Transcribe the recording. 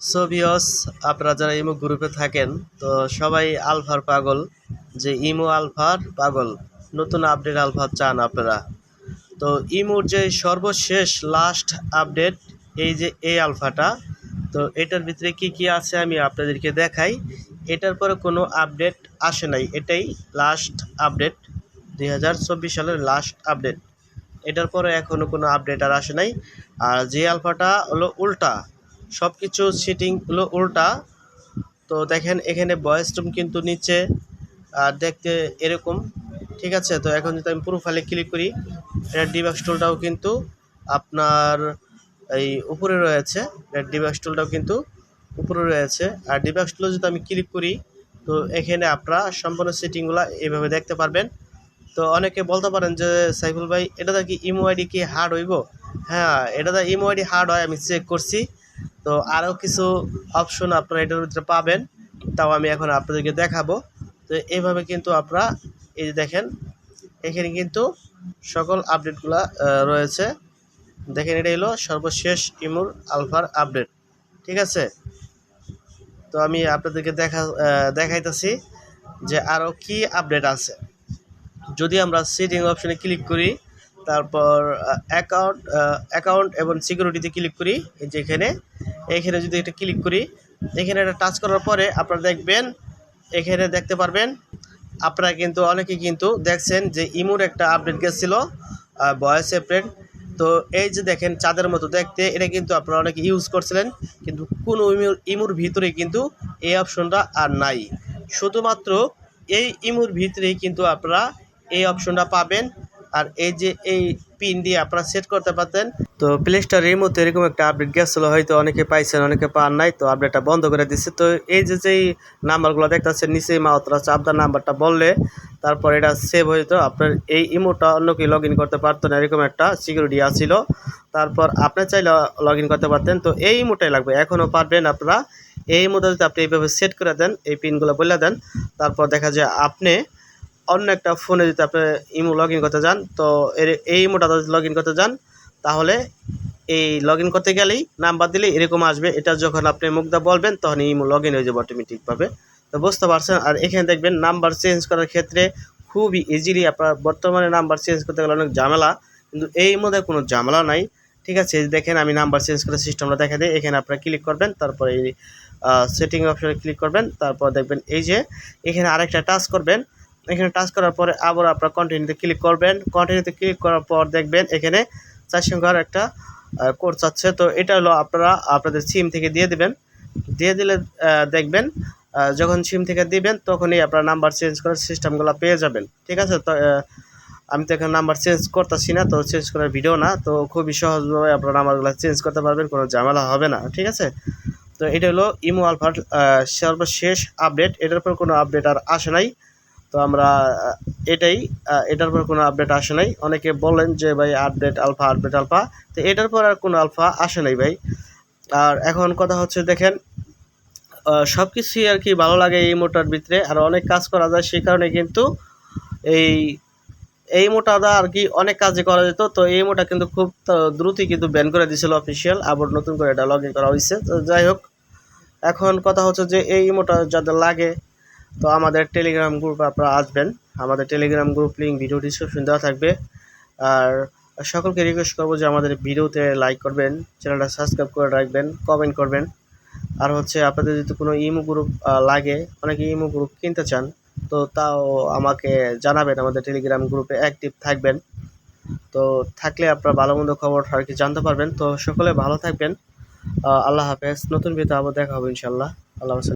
সোভিয়স আপনারা যারা ইমো গ্রুপে থাকেন, তো সবাই আলফার পাগল, যে ইমো আলফার পাগল, নতুন আপডেট আলফা চান আপনারা। তো ইমোর যে সর্বশেষ লাস্ট আপডেট এই যে এই আলফাটা, তো এটার ভিতরে কি কি আছে আমি আপনাদেরকে দেখাই। এটার পরে কোনো আপডেট আসে নাই, এটাই লাস্ট আপডেট দুই হাজার চব্বিশ সালের লাস্ট আপডেট এটার পরে এখনও কোনো আপডেট আর আসে নাই। আর যে আলফাটা হলো উল্টা। সব কিছু সিটিং হলো উল্টা। তো দেখেন এখানে ভয়েস রুম কিন্তু নিচে, আর দেখতে এরকম। ঠিক আছে? তো এখন যদি আমি প্রোফাইলে ক্লিক করি এটা ডিবাক্স টুলটাও কিন্তু আপনার এই উপরে রয়েছে। এটা ডিবাক্স টুলটাও কিন্তু উপরে রয়েছে। আর ডিবাক্স টুলে যদি আমি ক্লিক করি, তো এখানে আপনারা সম্পূর্ণ সেটিংগুলো এইভাবে দেখতে পারবেন। তো অনেকে বলতে পারেন যে, সাইফুল ভাই এটাতে কি ইমো আইডি কি হার্ড হইব? হ্যাঁ এটাতে ইমো আইডি হার্ড হয়, আমি চেক করছি। তো আরও কিছু অপশন আপনারা এটার ভিতরে পাবেন, তাও আমি এখন আপনাদেরকে দেখাবো। তো এইভাবে কিন্তু আপনারা এই যে দেখেন, এখানে কিন্তু সকল আপডেটগুলা রয়েছে। দেখেন এটা হলো সর্বশেষ ইমুর আলফার আপডেট, ঠিক আছে? তো আমি আপনাদেরকে দেখা দেখাইতেছি যে আরও কি আপডেট আছে। যদি আমরা সেটিং অপশনে ক্লিক করি, তারপর অ্যাকাউন্ট অ্যাকাউন্ট এবং সিকিউরিটিতে ক্লিক করি, এই যে এখানে যদি এটা ক্লিক করি, এখানে এটা টাচ করার পরে আপনারা দেখবেন, এখানে দেখতে পারবেন, আপনারা কিন্তু অনেকে কিন্তু দেখছেন যে ইমুর একটা আপডেট গেছিল ভয়েস অ্যাপ্রেন তো এই যে দেখেন, চাঁদের মতো দেখতে, এটা কিন্তু আপনারা অনেকে ইউজ করছিলেন, কিন্তু কোনো ইমুর ইমুর ভিতরে কিন্তু এই অপশনটা আর নাই। শুধুমাত্র এই ইমুর ভিতরেই কিন্তু আপনারা এই অপশনটা পাবেন। আর এই যে এই পিন দিয়ে আপনারা সেট করতে পারতেন। তো প্লে স্টোরের মধ্যে এরকম একটা আপডেট গেছিল, হয়তো অনেকে পাইছেন, অনেকে পান নাই, তো আপডেটটা বন্ধ করে দিচ্ছে তো এই যে যেই নাম্বারগুলো দেখতেছেন নিচে মাত্রা চাপদার নাম্বারটা বললে, তারপর এটা সেভ হইতো আপনার এই ইমোটা অন্য কেউ লগ করতে পারতো না, এরকম একটা সিকিউরিটি আছিল। তারপর আপনি চাইলে লগ করতে পারতেন। তো এই ইমোটাই লাগবে। এখনও পারবেন আপনারা। এই ইমোটা যদি আপনি এইভাবে সেট করে দেন, এই পিনগুলো বলে দেন, তারপর দেখা যায় আপনি অন্য একটা ফোনে যদি আপনি ইমো লগ ইন করতে যান, তো এর, এই ইমোটা যদি লগ ইন করতে যান, তাহলে এই লগ ইন করতে গেলেই নাম্বার দিলেই এরকম আসবে। এটা যখন আপনি মুখদা বলবেন তখন ইমো লগ ইন হয়ে যাবে অটোমেটিকভাবে তো বুঝতে পারছেন? আর এখানে দেখবেন নাম্বার চেঞ্জ করার ক্ষেত্রে খুবই ইজিলি আপনার বর্তমানে নাম্বার চেঞ্জ করতে গেলে অনেক ঝামেলা, কিন্তু এই মধ্যে কোনো ঝামেলা নাই। ঠিক আছে দেখেন আমি নাম্বার চেঞ্জ করার সিস্টেমটা দেখা দিই। এখানে আপনারা ক্লিক করবেন, তারপরে এই সেটিং অপশনে ক্লিক করবেন, তারপর দেখবেন এই যে এখানে আরেকটা টাচ করবেন। এখানে টাচ করার পরে আবার আপনার কন্টিনিউতে ক্লিক করবেন। কন্টিনিউতে ক্লিক করার পর দেখবেন এখানে চার সংখ্যার একটা কোড চাচ্ছে। তো এটা হলো আপনারা আপনাদের সিম থেকে দিয়ে দেবেন। দিয়ে দিলে দেখবেন যখন সিম থেকে দিবেন তখনই আপনার নাম্বার চেঞ্জ করার সিস্টেমগুলো পেয়ে যাবেন। ঠিক আছে? তো আমি তো এখন নাম্বার চেঞ্জ করতেছি না, তো চেঞ্জ করার ভিডিও না। তো খুবই সহজভাবে আপনার নাম্বারগুলো চেঞ্জ করতে পারবেন, কোনো ঝামেলা হবে না। ঠিক আছে? তো এটা হলো ইমো আলফার সর্বশেষ আপডেট এটার পর কোনো আপডেট আর আসে নাই। তো আমরা এটাই এটার পর কোনো আপডেট আসে নাই। অনেকে বলেন যে, ভাই আপডেট আলফা আপডেট আলফা তো এটার পর আর কোনো আলফা আসে নাই, ভাই। আর এখন কথা হচ্ছে, দেখেন সব কিছুই আর কি ভালো লাগে এই মোটার ভিতরে। আর অনেক কাজ করা যায়, সেই কারণে কিন্তু এই এই মোটাটা আর কি অনেক কাজে করা যেত। তো এই মোটা কিন্তু খুব দ্রুতই কিন্তু ব্যান করে দিয়েছিল অফিসিয়াল আবার নতুন করে এটা লগ ইন করা হয়েছে তো যাই হোক, এখন কথা হচ্ছে যে, এই মোটা যাদের লাগে তো আমাদের টেলিগ্রাম গ্রুপে আপনারা আসবেন। আমাদের Telegram group link video description দেওয়া থাকবে। আর সকলকে রিকোয়েস্ট করব যে আমাদের ভিডিওতে লাইক করবেন চ্যানেলটা সাবস্ক্রাইব করে রাখবেন কমেন্ট করবেন। আর হচ্ছে আপনাদের যদি কোনো ইমো গ্রুপ লাগে, অনেকে ইমো গ্রুপ কিনতে চান, তো তাও আমাকে জানাবেন। আমাদের টেলিগ্রাম গ্রুপে অ্যাক্টিভ থাকবেন। তো থাকলে আপনারা ভালো মন্দ খবর আর কি জানতে পারবেন। তো সকলে ভালো থাকবেন। আল্লাহ হাফেজ। নতুন ভিডিও আবার দেখা হবে ইনশাল্লাহ আল্লাহ